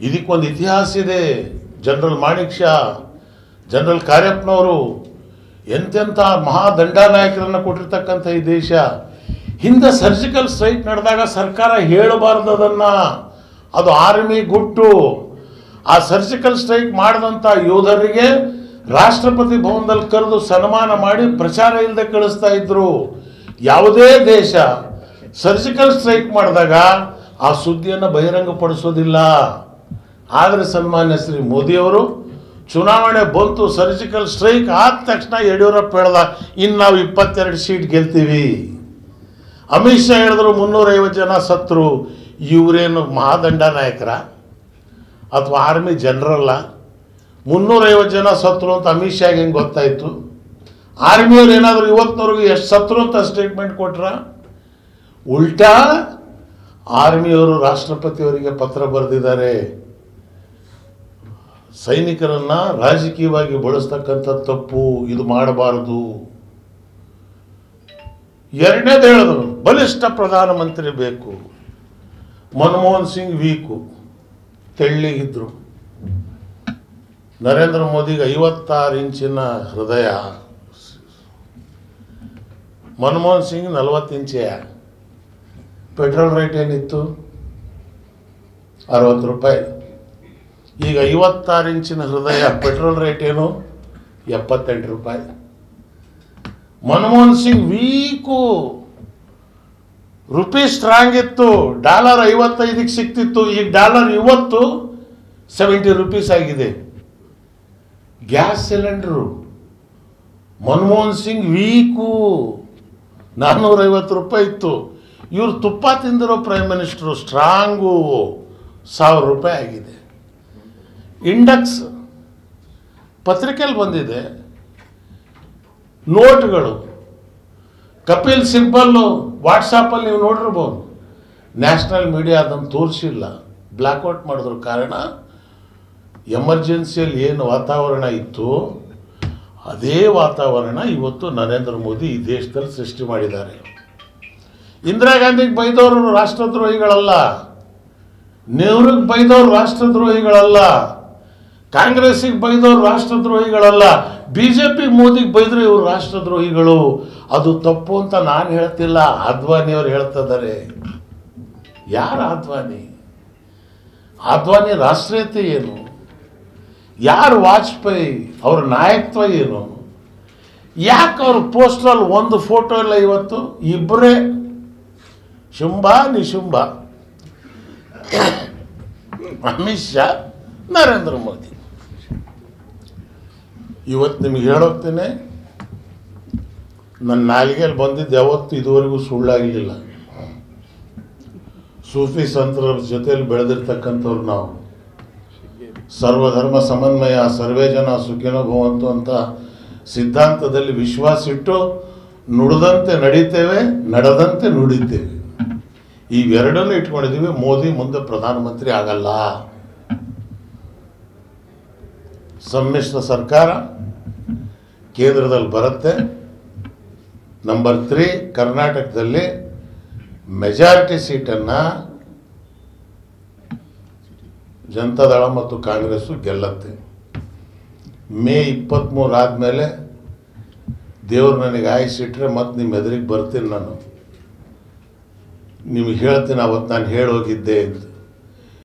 ಇದಕ್ಕೊಂದು ಇತಿಹಾಸ ಇದೆ. ಜನರಲ್ ಮಾಣಿಕ್ ಶಾ ಜನರಲ್ ಕಾರ್ಯಪ್ಪನವರು ಎಂತೆಂಥ ಮಹಾದಂಡನಾಯಕರನ್ನು ಕೊಟ್ಟಿರ್ತಕ್ಕಂಥ ಈ ದೇಶ. ಹಿಂದೆ ಸರ್ಜಿಕಲ್ ಸ್ಟ್ರೈಕ್ ನಡೆದಾಗ ಸರ್ಕಾರ ಹೇಳಬಾರ್ದು ಅದನ್ನು ಅದು ಆರ್ಮಿ ಗುಟ್ಟು. ಆ ಸರ್ಜಿಕಲ್ ಸ್ಟ್ರೈಕ್ ಮಾಡಿದಂಥ ಯೋಧರಿಗೆ ರಾಷ್ಟ್ರಪತಿ ಭವನದಲ್ಲಿ ಕರೆದು ಸನ್ಮಾನ ಮಾಡಿ ಪ್ರಚಾರ ಇಲ್ಲದೆ ಕಳಿಸ್ತಾ ಇದ್ರು. ಯಾವುದೇ ದೇಶ ಸರ್ಜಿಕಲ್ ಸ್ಟ್ರೈಕ್ ಮಾಡಿದಾಗ ಆ ಸುದ್ದಿಯನ್ನು ಬಹಿರಂಗಪಡಿಸೋದಿಲ್ಲ. ಆದರೆ ಸನ್ಮಾನ್ಯ ಶ್ರೀ ಮೋದಿಯವರು ಚುನಾವಣೆ ಬಂತು ಸರ್ಜಿಕಲ್ ಸ್ಟ್ರೈಕ್ ಆದ ತಕ್ಷಣ ಯಡಿಯೂರಪ್ಪ ಹೇಳ್ದ ಇನ್ನು ನಾವು ಇಪ್ಪತ್ತೆರಡು ಸೀಟ್ ಗೆಲ್ತೀವಿ. ಅಮಿತ್ ಶಾ ಹೇಳಿದ್ರು ಮುನ್ನೂರೈವತ್ತು ಜನ ಸತ್ರು, ಇವರೇನು ಮಹಾದಂಡ ನಾಯಕರ? ಅಥವಾ ಆರ್ಮಿ ಜನರಲ್ಲ ಮುನ್ನೂರೈವತ್ತು ಜನ ಸತ್ರು ಅಂತ ಅಮಿತ್ ಶಾಗೆ ಹೆಂಗೆ ಗೊತ್ತಾಯಿತು? ಆರ್ಮಿಯವ್ರು ಏನಾದರೂ ಇವತ್ತಿನವ್ರಿಗೆ ಎಷ್ಟು ಸತ್ರು ಅಂತ ಸ್ಟೇಟ್ಮೆಂಟ್ ಕೊಟ್ರ? ಉಲ್ಟಾ ಆರ್ಮಿಯವರು ರಾಷ್ಟ್ರಪತಿಯವರಿಗೆ ಪತ್ರ ಬರೆದಿದ್ದಾರೆ. ಸೈನಿಕರನ್ನ ರಾಜಕೀಯವಾಗಿ ಬಳಸ್ತಕ್ಕಂಥ ತಪ್ಪು, ಇದು ಮಾಡಬಾರದು. ಎರಡನೇದು ಹೇಳಿದ್ರು, ಬಲಿಷ್ಠ ಪ್ರಧಾನಮಂತ್ರಿ ಬೇಕು. ಮನಮೋಹನ್ ಸಿಂಗ್ ವೀಕು. ತೆಳ್ಳಿಗಿದ್ರು ನರೇಂದ್ರ ಮೋದಿಗೆ ಐವತ್ತಾರು ಇಂಚಿನ ಹೃದಯ. ಮನಮೋಹನ್ ಸಿಂಗ್ ನಲವತ್ತು ಇಂಚೆಯ ಪೆಟ್ರೋಲ್ ರೇಟ್ ಏನಿತ್ತು? ಅರವತ್ತು ರೂಪಾಯಿ. ಈಗ ಐವತ್ತಾರು ಇಂಚಿನ ಹೃದಯ ಪೆಟ್ರೋಲ್ ರೇಟ್ ಏನು? ಎಪ್ಪತ್ತೆಂಟು ರೂಪಾಯಿ. Manmohan Singh weak rupee strong ಇತ್ತು, ಡಾಲರ್ ಐವತ್ತೈದಕ್ಕೆ ಸಿಕ್ತಿತ್ತು ಈಗ ಡಾಲರ್ ಇವತ್ತು ಸೆವೆಂಟಿ ರುಪೀಸ್ ಆಗಿದೆ. Gas cylinder, Manmohan Singh weak ನಾನ್ನೂರೈವತ್ತು ರೂಪಾಯಿ ಇತ್ತು. ಇವರು ತುಪ್ಪ ತಿಂದಿರೋ ಪ್ರೈಮ್ ಮಿನಿಸ್ಟ್ರು ಸ್ಟ್ರಾಂಗು ಸಾವಿರ ರೂಪಾಯಿ ಆಗಿದೆ. ಇಂಡಕ್ಸ್ ಪತ್ರಿಕೆಯಲ್ಲಿ ಬಂದಿದೆ. ನೋಟ್ಗಳು. ಕಪಿಲ್ ಸಿಬ್ಬಲ್ಲು ವಾಟ್ಸಾಪಲ್ಲಿ ನೀವು ನೋಡಿರ್ಬೋದು. ನ್ಯಾಷನಲ್ ಮೀಡಿಯಾ ಅದನ್ನು ತೋರಿಸಿಲ್ಲ. ಬ್ಲ್ಯಾಕ್ಔಟ್ ಮಾಡಿದ್ರು ಕಾರಣ ಎಮರ್ಜೆನ್ಸಿಯಲ್ಲಿ ಏನು ವಾತಾವರಣ ಇತ್ತು, ಅದೇ ವಾತಾವರಣ ಇವತ್ತು ನರೇಂದ್ರ ಮೋದಿ ಈ ದೇಶದಲ್ಲಿ ಸೃಷ್ಟಿ ಮಾಡಿದ್ದಾರೆ. ಇಂದಿರಾ ಗಾಂಧಿಗೆ ಬೈದವರು ರಾಷ್ಟ್ರದ್ರೋಹಿಗಳಲ್ಲ. ನೆಹರುಗೆ ಬೈದವರು ರಾಷ್ಟ್ರದ್ರೋಹಿಗಳಲ್ಲ. ಕಾಂಗ್ರೆಸ್ಸಿಗೆ ಬೈದವ್ರು ರಾಷ್ಟ್ರದ್ರೋಹಿಗಳಲ್ಲ ಬಿ ಜೆ ಪಿ ಮೋದಿಗೆ ಬೈದರು ಇವರು ರಾಷ್ಟ್ರದ್ರೋಹಿಗಳು. ಅದು ತಪ್ಪು ಅಂತ ನಾನು ಹೇಳ್ತಿಲ್ಲ ಅದ್ವಾನಿಯವರು ಹೇಳ್ತಿದ್ದಾರೆ. ಯಾರು ಅದ್ವಾನಿ ಅದ್ವಾನಿ ರಾಷ್ಟ್ರೀಯತೆ ಏನು? ಯಾರು ವಾಜಪೇಯಿ ಅವ್ರ ನಾಯಕತ್ವ ಏನು? ಯಾಕೆ ಅವ್ರ ಪೋಸ್ಟಲ್ಲಿ ಒಂದು ಫೋಟೋ ಇಲ್ಲ ಇವತ್ತು? ಇಬ್ಬರೇ ಶುಂಭ, ನಿಶುಂಭ. ಅಮಿತ್ ಶಾ, ನರೇಂದ್ರ ಮೋದಿ. ಇವತ್ತು ನಿಮ್ಗೆ ಹೇಳೋಗ್ತೇನೆ ನನ್ನ ನಾಲಿಗೆಯಲ್ಲಿ ಬಂದಿದ್ದು ಯಾವತ್ತು ಇದುವರೆಗೂ ಸುಳ್ಳಾಗಲಿಲ್ಲ. ಸೂಫಿ ಸಂತರ ಜೊತೆಯಲ್ಲಿ ಬೆಳೆದಿರ್ತಕ್ಕಂಥವ್ರು ನಾವು. ಸರ್ವಧರ್ಮ ಸಮನ್ವಯ, ಸರ್ವೇ ಜನ ಸುಖಿನೋ ಭವಂತು ಅಂತ ಸಿದ್ಧಾಂತದಲ್ಲಿ ವಿಶ್ವಾಸ ಇಟ್ಟು ನುಡಿದಂತೆ ನಡೀತೇವೆ, ನಡೆದಂತೆ ನುಡಿತೇವೆ ಇವೆರಡನ್ನೂ ಇಟ್ಕೊಂಡಿದ್ದೀವಿ, ಮೋದಿ ಮುಂದೆ ಪ್ರಧಾನಮಂತ್ರಿ ಆಗಲ್ಲ. ಸಮ್ಮಿಶ್ರ ಸರ್ಕಾರ ಕೇಂದ್ರದಲ್ಲಿ ಬರುತ್ತೆ. ನಂಬರ್ ತ್ರೀ ಕರ್ನಾಟಕದಲ್ಲಿ ಮೆಜಾರಿಟಿ ಸೀಟನ್ನು ಜನತಾದಳ ಮತ್ತು ಕಾಂಗ್ರೆಸ್ಸು ಗೆಲ್ಲತ್ತೆ. ಮೇ ಇಪ್ಪತ್ತ್ಮೂರು ಆದಮೇಲೆ ದೇವರು ನನಗೆ ಆಯಿಸಿಟ್ರೆ ಮತ್ತೆ ನಿಮ್ಮ ಎದುರಿಗೆ ಬರ್ತೀನಿ ನಾನು. ನಿಮಗೆ ಹೇಳ್ತೀನಿ, ಅವತ್ತು ನಾನು ಹೇಳೋಗಿದ್ದೆ ಅಂತ.